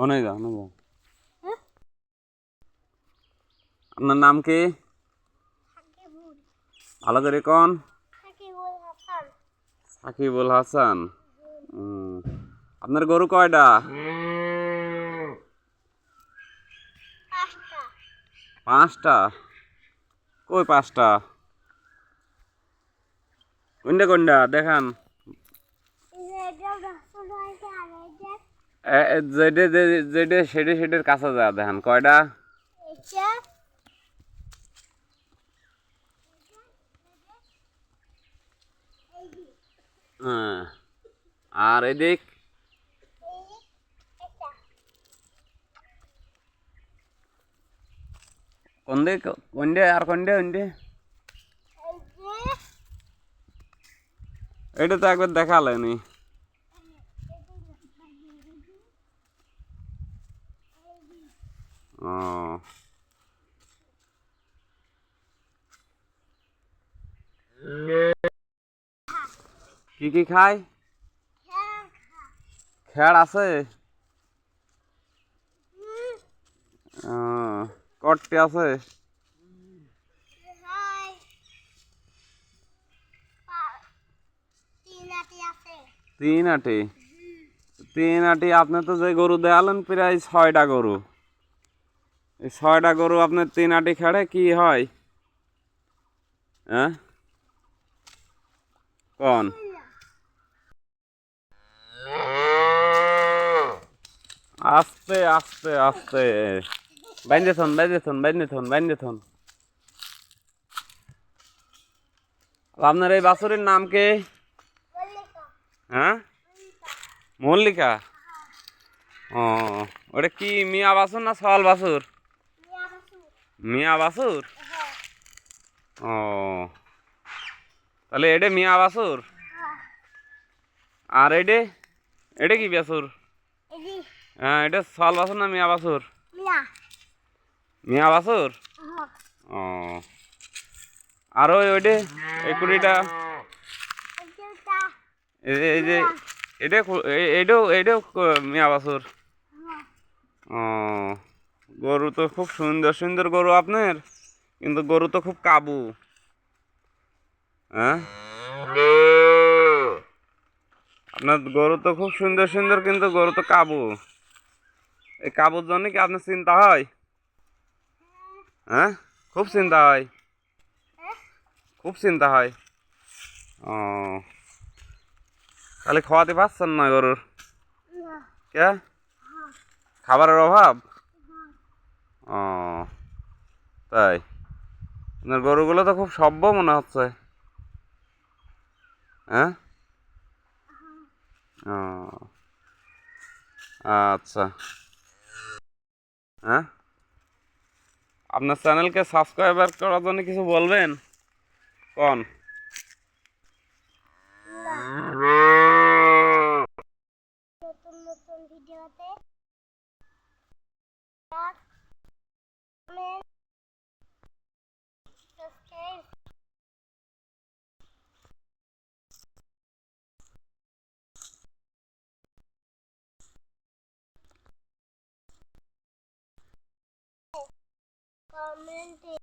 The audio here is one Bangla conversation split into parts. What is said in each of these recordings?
অনেক যা অনেক আপনার নাম কি? ভালো করে কোন? সাকিবুল হাসান। হাসান। আপনার গরু কয়টা? পাঁচটা। পাঁচটা? কই পাঁচটা? কোনটা কোনটা? দেখান। এই যে এটা রাসুল হয়েছে আর এই যে এ- এ, যেটে যে- যেটে সেটে সেটের কাছে যা দেখান কয়টা এটা হ্যাঁ। আর এদিক? এই এটা কোন দিক কোনটে আর কোনটে কোনটে এই যে এটা তো একবার দেখালেনি ও কি কি খায় খেয়ার আছে? কটটি আছে? তিন আটি। তিন আটি, আপনি তো যে গরু দেয়ালেন, প্রায় ছয়টা গরু। ছয়টা গরু আপনার তিন আটি খেড়ে, কি হয়? হ্যাঁ? কোন? আস্তে আস্তে আস্তে। বাইন্দে থন বাইন্দে থন বাইন্দে থন বাইন্দে থন। আপনার এই বাছুরের নাম কি? হ্যাঁ? মল্লিকা? ও, ওটা কি মিয়া বাছুর না সওয়াল বাছুর? মিয়া হ্যাঁ ও। তাহলে এটা মিয়া হ্যাঁ আর এডে? এটা কি এদি হ্যাঁ এটা সওয়াল বাছুর না মিয়া বাসুর? মিয়া। বাসুর? ও। আর ওই ওইটে এই কুড়িটা? এই যে- এটা এইটাও ক- মিয়া হ্যাঁ ও। গরু তো খুব সুন্দর সুন্দর গরু আপনার? কিন্তু গরু তো খুব কাবু। হ্যাঁ? আপনার গরু তো খুব সুন্দর সুন্দর কিন্তু গরু তো কাবু। এই কাবুর জন্য কি আপনার চিন্তা হয়? হ্যাঁ? খুব চিন্তা হয়। খুব চিন্তা হয়। ও। তাহলে খাওয়াতে পারছেন না গরুর? কে? খাবারের অভাব? তাই? আপনার গরুগুলো তো খুব সভ্য মনে হচ্ছে। হ্যাঁ? ও আচ্ছা। হ্যাঁ? আপনার চ্যানেলকে সাবস্ক্রাইবার করার জন্য কিছু বলবেন? কোন? নতুন নতুন ভিডিওতে কমেন্টে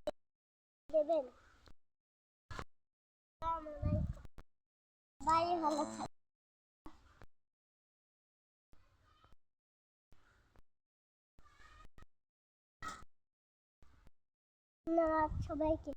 দেবেন বাই ভালো থাকবেন ধন্যবাদ সবাইকে।